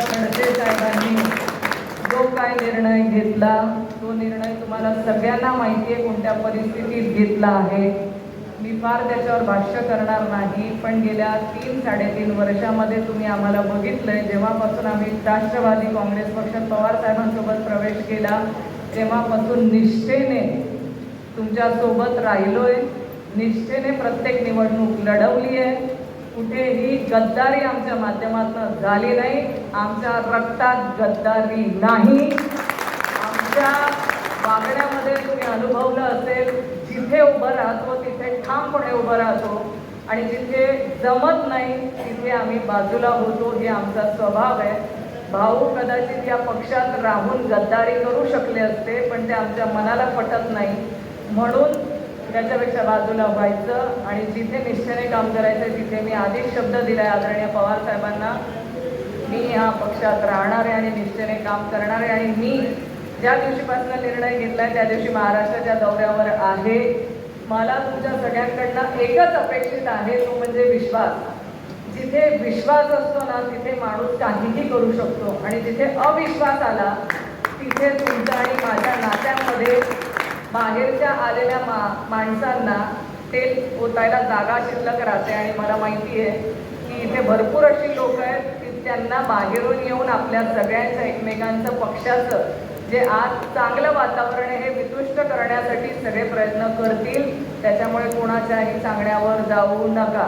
खडसे साहेबांनी जो काय निर्णय घेतला तो निर्णय तुम्हाला सगळ्यांना माहिती आहे कोणत्या परिस्थितीत घेतला आहे. मी फार त्याच्यावर भाष्य करणार नाही पण गेल्या तीन साडेतीन वर्षामध्ये तुम्ही आम्हाला बघितलं आहे जेव्हापासून आम्ही राष्ट्रवादी काँग्रेस पक्षात पवारसाहेबांसोबत प्रवेश केला तेव्हापासून निश्चयने तुमच्यासोबत राहिलो आहे निष्ठेने प्रत्येक निवडणूक लढवली आहे कुठेही गद्दारी आमच्या माध्यमातून झाली नाही. आमच्या रक्तात गद्दारी नाही. आमच्या वागण्यामध्ये तुम्ही अनुभवलं असेल जिथे उभं राहतो तिथे ठामपणे उभं राहतो. आणि जिथे जमत नाही तिथे आम्ही बाजूला होतो हे आमचा स्वभाव आहे. भाऊ कदाचित या पक्षात राहून गद्दारी करू शकले असते पण ते आमच्या मनाला पटत नाही. म्हणून त्याच्यापेक्षा बाजूला व्हायचं आणि जिथे निष्ठेने काम करायचं तिथे मी आधीच शब्द दिलाय आदरणीय पवार साहेबांना. मी ह्या पक्षात राहणार आहे आणि निष्ठेने काम करणार आहे आणि मी ज्या दिवशीपासून निर्णय घेतलाय त्या दिवशी महाराष्ट्राच्या दौऱ्यावर आहे. मला तुमच्या सगळ्यांकडनं एकच अपेक्षित आहे तो म्हणजे विश्वास. जिथे विश्वास असतो ना तिथे माणूस काहीही करू शकतो. आणि जिथे अविश्वास आला तिथे तुमचा आणि माझ्या नात्यांमध्ये बाहेरच्या आलेल्या मा माणसांना तेल ओतायला जागा शिल्लक राहते आणि मला माहिती आहे की इथे भरपूर अशी लोक आहेत की त्यांना बाहेरून येऊन आपल्या सगळ्यांचं एकमेकांचं पक्षाचं जे आज चांगलं वातावरण आहे हे वितुष्ट करण्यासाठी सगळे प्रयत्न करतील. त्याच्यामुळे कोणाच्याही सांगण्यावर जाऊ नका.